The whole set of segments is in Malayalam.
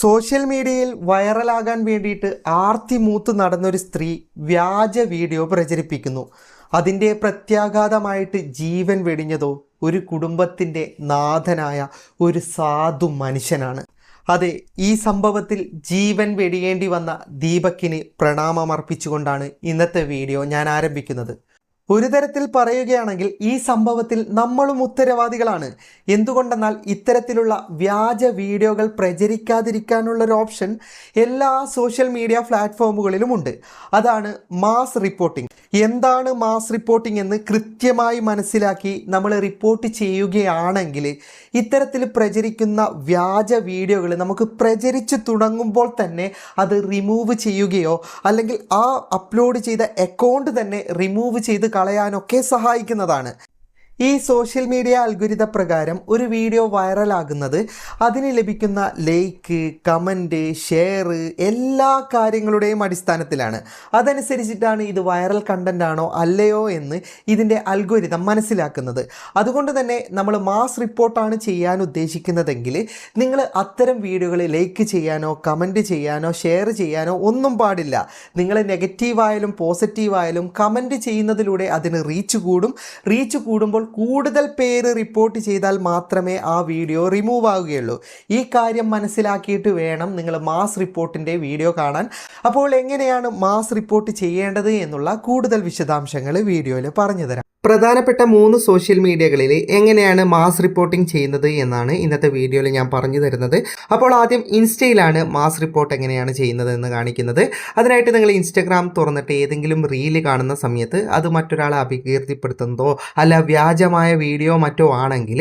സോഷ്യൽ മീഡിയയിൽ വൈറലാകാൻ വേണ്ടിയിട്ട് ആർത്തി മൂത്ത് നടന്നൊരു സ്ത്രീ വ്യാജ വീഡിയോ പ്രചരിപ്പിക്കുന്നു. അതിന്റെ പ്രത്യാഘാതമായിട്ട് ജീവൻ വെടിഞ്ഞതോ ഒരു കുടുംബത്തിന്റെ നാഥനായ ഒരു സാധു മനുഷ്യനാണ്. അതെ ഈ സംഭവത്തിൽ ജീവൻ വെടിയേണ്ടി വന്ന ദീപക്കിന് പ്രണാമമർപ്പിച്ചുകൊണ്ടാണ് ഇന്നത്തെ വീഡിയോ ഞാൻ ആരംഭിക്കുന്നത്. ഒരു തരത്തിൽ പറയുകയാണെങ്കിൽ ഈ സംഭവത്തിൽ നമ്മളും ഉത്തരവാദികളാണ്. എന്തുകൊണ്ടെന്നാൽ ഇത്തരത്തിലുള്ള വ്യാജ വീഡിയോകൾ പ്രചരിക്കാതിരിക്കാനുള്ള ഒരു ഓപ്ഷൻ എല്ലാ സോഷ്യൽ മീഡിയ പ്ലാറ്റ്ഫോമുകളിലും ഉണ്ട്. അതാണ് മാസ് റിപ്പോർട്ടിംഗ്. എന്താണ് മാസ് റിപ്പോർട്ടിംഗ് എന്ന് കൃത്യമായി മനസ്സിലാക്കി നമ്മൾ റിപ്പോർട്ട് ചെയ്യുകയാണെങ്കിൽ ഇത്തരത്തിൽ പ്രചരിക്കുന്ന വ്യാജ വീഡിയോകൾ നമുക്ക് പ്രചരിച്ചു തുടങ്ങുമ്പോൾ തന്നെ അത് റിമൂവ് ചെയ്യുകയോ അല്ലെങ്കിൽ ആ അപ്ലോഡ് ചെയ്ത അക്കൗണ്ട് തന്നെ റിമൂവ് ചെയ്ത് കളയാനൊക്കെ സഹായിക്കുന്നതാണ്. ഈ സോഷ്യൽ മീഡിയ അൽഗുരിത പ്രകാരം ഒരു വീഡിയോ വൈറലാകുന്നത് അതിന് ലഭിക്കുന്ന ലൈക്ക് കമന്റ് ഷെയർ എല്ലാ കാര്യങ്ങളുടെയും അടിസ്ഥാനത്തിലാണ്. അതനുസരിച്ചിട്ടാണ് ഇത് വൈറൽ കണ്ടന്റ് ആണോ അല്ലയോ എന്ന് ഇതിന്റെ അൽഗോരിതം മനസ്സിലാക്കുന്നത്. അതുകൊണ്ട് തന്നെ നമ്മൾ മാസ് റിപ്പോർട്ടാണ് ചെയ്യാൻ ഉദ്ദേശിക്കുന്നതെങ്കിൽ നിങ്ങൾ അത്തരം വീഡിയോകൾ ലൈക്ക് ചെയ്യാനോ കമന്റ് ചെയ്യാനോ ഷെയർ ചെയ്യാനോ ഒന്നും പാടില്ല. നിങ്ങൾ നെഗറ്റീവായാലും പോസിറ്റീവായാലും കമന്റ് ചെയ്യുന്നതിലൂടെ അതിന് റീച്ച് കൂടും. റീച്ച് കൂടുമ്പോൾ കൂടുതൽ പേര് റിപ്പോർട്ട് ചെയ്താൽ മാത്രമേ ആ വീഡിയോ റിമൂവ് ആവുകയുള്ളൂ. ഈ കാര്യം മനസ്സിലാക്കിയിട്ട് വേണം നിങ്ങൾ മാസ് റിപ്പോർട്ടിന്റെ വീഡിയോ കാണാൻ. അപ്പോൾ എങ്ങനെയാണ് മാസ് റിപ്പോർട്ട് ചെയ്യേണ്ടത് എന്നുള്ള കൂടുതൽ വിശദാംശങ്ങൾ വീഡിയോയിൽ പറഞ്ഞു തരാം പ്രധാനപ്പെട്ട മൂന്ന് സോഷ്യൽ മീഡിയകളിൽ എങ്ങനെയാണ് മാസ് റിപ്പോർട്ടിംഗ് ചെയ്യുന്നത് എന്നാണ് ഇന്നത്തെ വീഡിയോയിൽ ഞാൻ പറഞ്ഞു തരുന്നത്. അപ്പോൾ ആദ്യം ഇൻസ്റ്റയിലാണ് മാസ് റിപ്പോർട്ട് എങ്ങനെയാണ് ചെയ്യുന്നത് എന്ന് കാണിക്കുന്നത്. അതിനായിട്ട് നിങ്ങൾ ഇൻസ്റ്റഗ്രാം തുറന്നിട്ട് ഏതെങ്കിലും റീൽ കാണുന്ന സമയത്ത് അത് മറ്റൊരാളെ അപകീർത്തിപ്പെടുത്തുന്നതോ അല്ല വ്യാജമായ വീഡിയോ മറ്റോ ആണെങ്കിൽ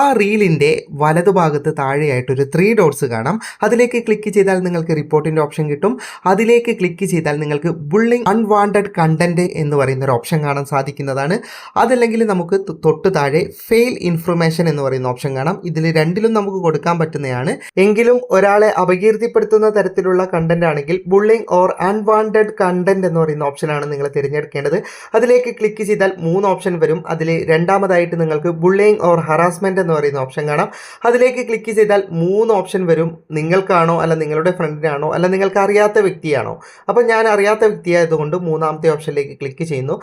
ആ റീലിന്റെ വലതുഭാഗത്ത് താഴെയായിട്ട് ഒരു ത്രീ ഡോട്ട്സ് കാണാം. അതിലേക്ക് ക്ലിക്ക് ചെയ്താൽ നിങ്ങൾക്ക് റിപ്പോർട്ടിന്റെ ഓപ്ഷൻ കിട്ടും. അതിലേക്ക് ക്ലിക്ക് ചെയ്താൽ നിങ്ങൾക്ക് ബുള്ളിങ് അൺവാണ്ടഡ് കണ്ടന്റ് എന്ന് പറയുന്ന ഒരു ഓപ്ഷൻ കാണാൻ സാധിക്കുന്നതാണ്. അതല്ലെങ്കിൽ നമുക്ക് തൊട്ട് താഴെ ഫെയിൽ ഇൻഫർമേഷൻ എന്ന് പറയുന്ന ഓപ്ഷൻ കാണാം. ഇതിൽ രണ്ടിലും നമുക്ക് കൊടുക്കാൻ പറ്റുന്നതാണ് എങ്കിലും ഒരാളെ അപകീർത്തിപ്പെടുത്തുന്ന തരത്തിലുള്ള കണ്ടന്റ് ആണെങ്കിൽ ബുള്ളിങ് ഓർ അൺവാണ്ടഡ് കണ്ടന്റ് എന്ന് പറയുന്ന ഓപ്ഷനാണ് നിങ്ങൾ തിരഞ്ഞെടുക്കേണ്ടത്. അതിലേക്ക് ക്ലിക്ക് ചെയ്താൽ മൂന്ന് ഓപ്ഷൻ വരും. അതിൽ രണ്ടാമതായിട്ട് നിങ്ങൾക്ക് ബുള്ളിങ് ഓർ ഹറാസ്മെന്റ് എന്ന് പറയുന്ന ഓപ്ഷൻ കാണാം. അതിലേക്ക് ക്ലിക്ക് ചെയ്താൽ മൂന്ന് ഓപ്ഷൻ വരും. നിങ്ങൾക്കാണോ അല്ല നിങ്ങളുടെ ഫ്രണ്ടിനാണോ അല്ല നിങ്ങൾക്ക് അറിയാത്ത വ്യക്തിയാണോ? അപ്പോൾ ഞാൻ അറിയാത്ത വ്യക്തിയായതുകൊണ്ട് മൂന്നാമത്തെ ഓപ്ഷനിലേക്ക് ക്ലിക്ക് ചെയ്യുന്നു.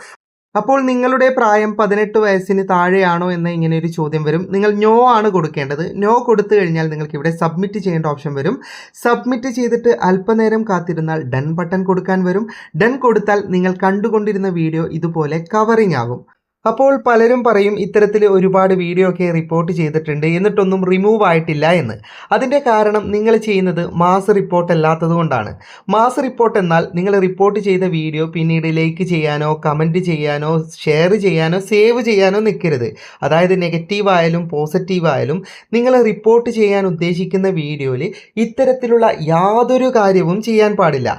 അപ്പോൾ നിങ്ങളുടെ പ്രായം പതിനെട്ട് വയസ്സിന് താഴെയാണോ എന്ന ഇങ്ങനെ ഒരു ചോദ്യം വരും. നിങ്ങൾ നോ ആണ് കൊടുക്കേണ്ടത്. നോ കൊടുത്തു കഴിഞ്ഞാൽ നിങ്ങൾക്ക് ഇവിടെ സബ്മിറ്റ് ചെയ്യേണ്ട ഓപ്ഷൻ വരും. സബ്മിറ്റ് ചെയ്തിട്ട് അല്പനേരം കാത്തിരുന്നാൽ ഡൺ ബട്ടൺ കൊടുക്കാൻ വരും. ഡൺ കൊടുത്താൽ നിങ്ങൾ കണ്ടുകൊണ്ടിരുന്ന വീഡിയോ ഇതുപോലെ കവറിങ് ആകും. അപ്പോൾ പലരും പറയും ഇത്തരത്തിൽ ഒരുപാട് വീഡിയോ ഒക്കെ റിപ്പോർട്ട് ചെയ്തിട്ടുണ്ട് എന്നിട്ടൊന്നും റിമൂവ് ആയിട്ടില്ല എന്ന്. അതിന്റെ കാരണം നിങ്ങൾ ചെയ്യുന്നത് മാസ് റിപ്പോർട്ട് അല്ലാത്തത് കൊണ്ടാണ്. മാസ് റിപ്പോർട്ട് എന്നാൽ നിങ്ങൾ റിപ്പോർട്ട് ചെയ്ത വീഡിയോ പിന്നീട് ലൈക്ക് ചെയ്യാനോ കമന്റ് ചെയ്യാനോ ഷെയർ ചെയ്യാനോ സേവ് ചെയ്യാനോ നിൽക്കരുത്. അതായത് നെഗറ്റീവ് ആയാലും പോസിറ്റീവ് ആയാലും നിങ്ങൾ റിപ്പോർട്ട് ചെയ്യാൻ ഉദ്ദേശിക്കുന്ന വീഡിയോയിൽ ഇത്തരത്തിലുള്ള യാതൊരു കാര്യവും ചെയ്യാൻ പാടില്ല.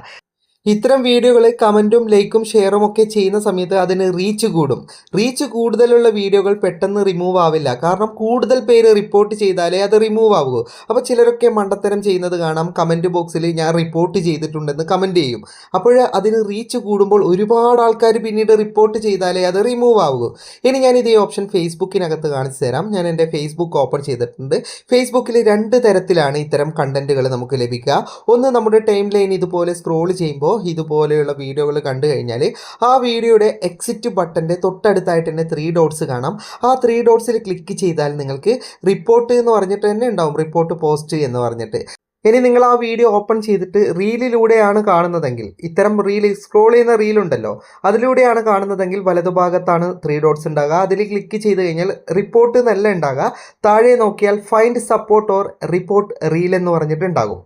ഇത്തരം വീഡിയോകൾ കമന്റും ലൈക്കും ഷെയറും ഒക്കെ ചെയ്യുന്ന സമയത്ത് അതിന് റീച്ച് കൂടും. റീച്ച് കൂടുതലുള്ള വീഡിയോകൾ പെട്ടെന്ന് റിമൂവ് ആവില്ല. കാരണം കൂടുതൽ പേര് റിപ്പോർട്ട് ചെയ്താലേ അത് റിമൂവ് ആവൂ അപ്പോൾ ചിലരൊക്കെ മണ്ടത്തരം ചെയ്യുന്നത് കാണാം. കമന്റ് ബോക്സിൽ ഞാൻ റിപ്പോർട്ട് ചെയ്തിട്ടുണ്ടെന്ന് കമന്റ് ചെയ്യും. അപ്പോൾ അതിന് റീച്ച് കൂടുമ്പോൾ ഒരുപാട് ആൾക്കാർ പിന്നീട് റിപ്പോർട്ട് ചെയ്താലേ അത് റിമൂവ് ആവൂ ഇനി ഞാൻ ഇതേ ഓപ്ഷൻ ഫേസ്ബുക്കിനകത്ത് കാണിച്ചു തരാം. ഞാൻ എന്റെ ഫേസ്ബുക്ക് ഓപ്പൺ ചെയ്തിട്ടുണ്ട്. ഫേസ്ബുക്കിൽ രണ്ട് തരത്തിലാണ് ഇത്തരം കണ്ടന്റുകൾ നമുക്ക് ലഭിക്കുക. ഒന്ന് നമ്മുടെ ടൈം ലൈൻ ഇതുപോലെ സ്ക്രോൾ ചെയ്യുമ്പോൾ ഇതുപോലെയുള്ള വീഡിയോകൾ കണ്ടു കഴിഞ്ഞാൽ ആ വീഡിയോയുടെ എക്സിറ്റ് ബട്ടന്റെ തൊട്ടടുത്തായിട്ട് തന്നെ ത്രീ ഡോട്ട്സ് കാണാം. ആ ത്രീ ഡോട്ട്സിൽ ക്ലിക്ക് ചെയ്താൽ നിങ്ങൾക്ക് റിപ്പോർട്ട് എന്ന് പറഞ്ഞിട്ട് തന്നെ ഉണ്ടാവും. റിപ്പോർട്ട് പോസ്റ്റ് എന്ന് പറഞ്ഞിട്ട്. ഇനി നിങ്ങൾ ആ വീഡിയോ ഓപ്പൺ ചെയ്തിട്ട് റീലിലൂടെയാണ് കാണുന്നതെങ്കിൽ ഇത്തരം റീൽ സ്ക്രോൾ ചെയ്യുന്ന റീലുണ്ടല്ലോ അതിലൂടെയാണ് കാണുന്നതെങ്കിൽ വലതുഭാഗത്താണ് ത്രീ ഡോട്ട്സ് ഉണ്ടാകുക. അതിൽ ക്ലിക്ക് ചെയ്ത് കഴിഞ്ഞാൽ റിപ്പോർട്ട് എന്നല്ല ഉണ്ടാകുക. താഴെ നോക്കിയാൽ find support or report reel എന്ന് പറഞ്ഞിട്ട് ഉണ്ടാകും.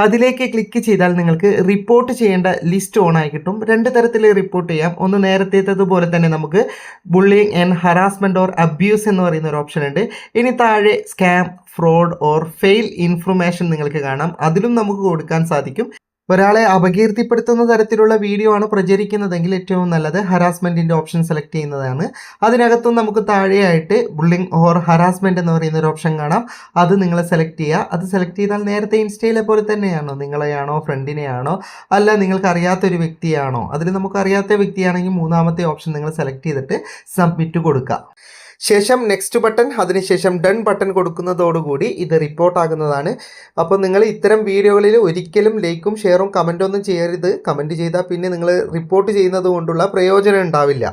അതിലേക്ക് ക്ലിക്ക് ചെയ്താൽ നിങ്ങൾക്ക് റിപ്പോർട്ട് ചെയ്യേണ്ട ലിസ്റ്റ് ഓൺ ആയി കിട്ടും. രണ്ട് തരത്തിൽ റിപ്പോർട്ട് ചെയ്യാം. ഒന്ന് നേരത്തേത്തതുപോലെ തന്നെ നമുക്ക് bullying and harassment or abuse എന്ന് പറയുന്ന ഒരു ഓപ്ഷൻ ഉണ്ട്. ഇനി താഴെ scam fraud or false information നിങ്ങൾക്ക് കാണാം. അതിലും നമുക്ക് കൊടുക്കാൻ സാധിക്കും. ഒരാളെ അപകീർത്തിപ്പെടുത്തുന്ന തരത്തിലുള്ള വീഡിയോ ആണ് പ്രചരിക്കുന്നതെങ്കിൽ ഏറ്റവും നല്ലത് ഹറാസ്മെന്റിന്റെ ഓപ്ഷൻ സെലക്ട് ചെയ്യുന്നതാണ്. അതിനകത്തും നമുക്ക് താഴെയായിട്ട് ബുള്ളിങ് ഓർ ഹറാസ്മെന്റ് എന്ന് പറയുന്ന ഒരു ഓപ്ഷൻ കാണാം. അത് നിങ്ങൾ സെലക്ട് ചെയ്യുക. അത് സെലക്ട് ചെയ്താൽ നേരത്തെ ഇൻസ്റ്റയിലെ പോലെ തന്നെയാണോ? നിങ്ങളെയാണോ? ഫ്രണ്ടിനെയാണോ അല്ല നിങ്ങൾക്ക് അറിയാത്തൊരു വ്യക്തിയാണോ? അതിൽ നമുക്ക് അറിയാത്ത വ്യക്തിയാണെങ്കിൽ മൂന്നാമത്തെ ഓപ്ഷൻ നിങ്ങൾ സെലക്ട് ചെയ്തിട്ട് സബ്മിറ്റ് കൊടുക്കുക. ശേഷം നെക്സ്റ്റ് ബട്ടൺ അതിനുശേഷം ഡൺ ബട്ടൺ കൊടുക്കുന്നതോടുകൂടി ഇത് റിപ്പോർട്ടാകുന്നതാണ് അപ്പോൾ നിങ്ങൾ ഇത്തരം വീഡിയോകളിൽ ഒരിക്കലും ലൈക്കും ഷെയറും കമന്റൊന്നും ചെയ്യരുത്. കമന്റ് ചെയ്താൽ പിന്നെ നിങ്ങൾ റിപ്പോർട്ട് ചെയ്യുന്നത് കൊണ്ടുള്ള പ്രയോജനം ഉണ്ടാവില്ല.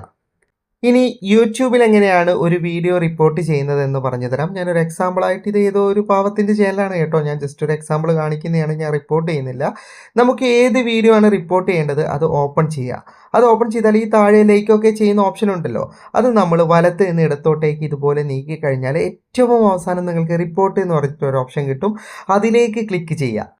ഇനി യൂട്യൂബിൽ എങ്ങനെയാണ് ഒരു വീഡിയോ റിപ്പോർട്ട് ചെയ്യുന്നത് എന്ന് പറഞ്ഞു തരാം. ഞാനൊരു എക്സാമ്പിളായിട്ട് ഇത് ഏതോ ഒരു പാവത്തിന്റെ ചാനലാണ് കേട്ടോ. ഞാൻ ജസ്റ്റ് ഒരു എക്സാമ്പിൾ കാണിക്കുന്നതാണ്. ഞാൻ റിപ്പോർട്ട് ചെയ്യുന്നില്ല. നമുക്ക് ഏത് വീഡിയോ ആണ് റിപ്പോർട്ട് ചെയ്യേണ്ടത്? അത് ഓപ്പൺ ചെയ്യുക അത് ഓപ്പൺ ചെയ്താൽ ഈ താഴെ ലൈക്കൊക്കെ ചെയ്യുന്ന ഓപ്ഷൻ ഉണ്ടല്ലോ. അത് നമ്മൾ വലത്ത് നിന്ന് ഇടത്തോട്ടേക്ക് ഇതുപോലെ നീക്കി കഴിഞ്ഞാൽ ഏറ്റവും അവസാനം നിങ്ങൾക്ക് റിപ്പോർട്ട് എന്ന് പറഞ്ഞിട്ടൊരു ഓപ്ഷൻ കിട്ടും. അതിലേക്ക് ക്ലിക്ക് ചെയ്യുക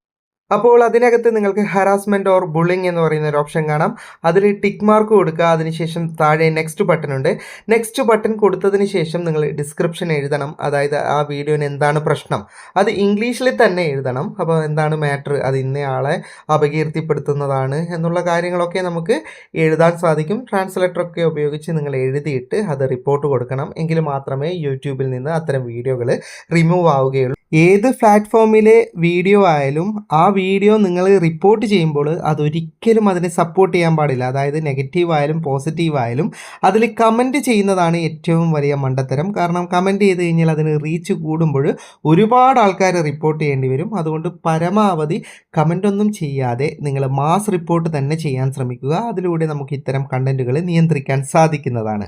അപ്പോൾ അതിനകത്ത് നിങ്ങൾക്ക് ഹറാസ്മെന്റ് ഓർ ബുള്ളിങ് എന്ന് പറയുന്ന ഒരു ഓപ്ഷൻ കാണാം. അതിൽ ടിക്ക് മാർക്ക് കൊടുക്കുക അതിനുശേഷം താഴെ നെക്സ്റ്റ് ബട്ടൺ ഉണ്ട്. നെക്സ്റ്റ് ബട്ടൺ കൊടുത്തതിന് ശേഷം നിങ്ങൾ ഡിസ്ക്രിപ്ഷൻ എഴുതണം. അതായത് ആ വീഡിയോന് എന്താണ് പ്രശ്നം? അത് ഇംഗ്ലീഷിൽ തന്നെ എഴുതണം. അപ്പോൾ എന്താണ് മാറ്റർ അത് ഇന്നയാളെ അപകീർത്തിപ്പെടുത്തുന്നതാണ് എന്നുള്ള കാര്യങ്ങളൊക്കെ നമുക്ക് എഴുതാൻ സാധിക്കും. ട്രാൻസ്ലേറ്ററൊക്കെ ഉപയോഗിച്ച് നിങ്ങൾ എഴുതിയിട്ട് അത് റിപ്പോർട്ട് കൊടുക്കണം. എങ്കിൽ മാത്രമേ യൂട്യൂബിൽ നിന്ന് അത്തരം വീഡിയോകൾ റിമൂവ് ആവുകയുള്ളൂ. ഏത് പ്ലാറ്റ്ഫോമിലെ വീഡിയോ ആയാലും ആ വീഡിയോ നിങ്ങൾ റിപ്പോർട്ട് ചെയ്യുമ്പോൾ അതൊരിക്കലും അതിനെ സപ്പോർട്ട് ചെയ്യാൻ പാടില്ല. അതായത് നെഗറ്റീവ് ആയാലും പോസിറ്റീവ് ആയാലും അതിൽ കമന്റ് ചെയ്യുന്നതാണ് ഏറ്റവും വലിയ മണ്ടത്തരം. കാരണം കമന്റ് ചെയ്ത് കഴിഞ്ഞാൽ അതിന് റീച്ച് കൂടുമ്പോൾ ഒരുപാട് ആൾക്കാർ റിപ്പോർട്ട് ചെയ്യേണ്ടി വരും. അതുകൊണ്ട് പരമാവധി കമന്റ് ഒന്നും ചെയ്യാതെ നിങ്ങൾ മാസ് റിപ്പോർട്ട് തന്നെ ചെയ്യാൻ ശ്രമിക്കുക. അതിലൂടെ നമുക്ക് ഇത്തരം കണ്ടന്റുകൾ നിയന്ത്രിക്കാൻ സാധിക്കുന്നതാണ്.